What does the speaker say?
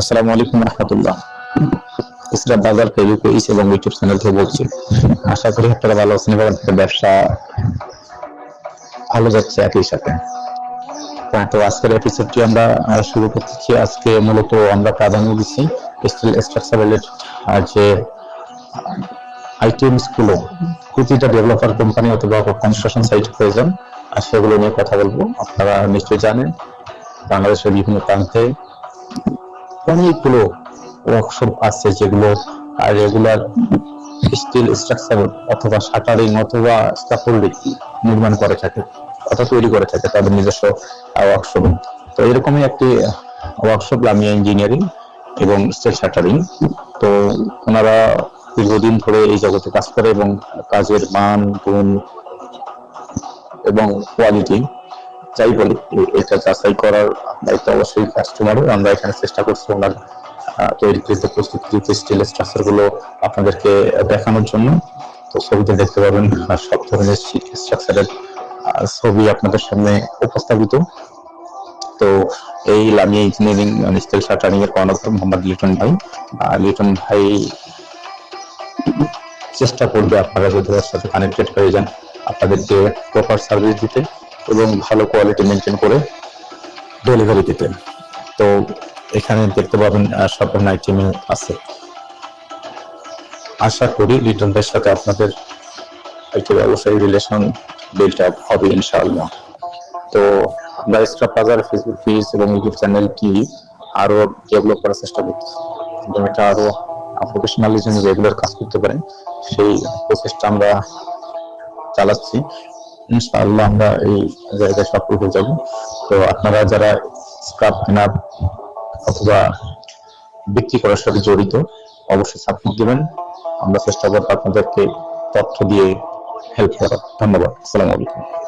আসসালামু আলাইকুম বাজার ফেসবুক এবং ইউটিউব চ্যানেল থেকে বলছি, আশা করি আপনারা ভালো আছেন এবং ব্যবসা ভালো যাচ্ছে একই সাথে। তো আজকের এপিসোডটি আমরা শুরু করতেছি। আজকে মূলত আমরা প্রাধান্য দিচ্ছি স্টিল যে আইটিএমসগুলো, প্রতিটা ডেভেলপার কোম্পানি অথবা কনস্ট্রাকশন সাইট প্রয়োজন, আর সেগুলো নিয়ে কথা বলব। আপনারা নিশ্চয়ই জানেন, বাংলাদেশের বিভিন্ন প্রান্তে অনেকগুলো ওয়ার্কশপ আছে যেগুলো রেগুলার স্টিল স্ট্রাকচার অথবা শাটারিং অথবা স্কাফোল্ডিং নির্মাণ করে থাকে, অথবা তৈরি করে থাকে তাদের নিজস্ব ওয়ার্কশপ তো এরকমই একটি ওয়ার্কশপ লামিয়া ইঞ্জিনিয়ারিং এবং স্টিল শাটারিং তো ওনারা দীর্ঘদিন ধরে এই জগতে কাজ করে এবং কাজের মান, গুণ এবং কোয়ালিটি যাই বলি এটা যাচাই করার দায়িত্ব অবশ্যই কাস্টমারের আমরা এখানে চেষ্টা করছি ওনার আহ, তৈরিকৃত প্রস্তুতকৃত স্টিল স্ট্রাকচারগুলো আপনাদেরকে দেখানোর জন্য। তো ছবিতে দেখতে পাবেন সব ধরনের স্ট্রাকচারের ছবি আপনাদের সামনে উপস্থাপিত। তো এই লামিয়া ইঞ্জিনিয়ারিং স্টিল শাটারিং এর কর্ণধার মোহাম্মদ লিটন ভাই। লিটন ভাই চেষ্টা করবে আপনারা যদি সাথে কানেক্টেড হয়ে যান আপনাদেরকে প্রপার সার্ভিস দিতে। এবং ভালো কোয়ালিটি মেনটেন করে ডেলিভারি দিতে তো এখানে দেখতে পাবেন সব আইটেম আছে। আশা করি লিটনদের সাথে আপনাদের একটি ব্যবসায়ী রিলেশন বিল্ড আপ হবে ইনশাআল্লাহ। তো আমরা এক্সট্রা বাজার ফেসবুক পেজ এবং ইউটিউব চ্যানেলটি আরও ডেভেলপ করার চেষ্টা করছি এবং এটা আরও প্রফেশনালিজম রেগুলার কাজ করতে পারেন, সেই প্রচেষ্টা আমরা চালাচ্ছি। ইনশাআল্লাহ আমরা এই জায়গায় সফল হয়ে যাব। তো আপনারা যারা স্ক্রাপ কেনা অথবা বিক্রি করার সাথে জড়িত, অবশ্যই সাপোর্ট দিবেন। আমরা চেষ্টা করব আপনাদেরকে তথ্য দিয়ে হেল্প করার। ধন্যবাদ। আসসালামু আলাইকুম।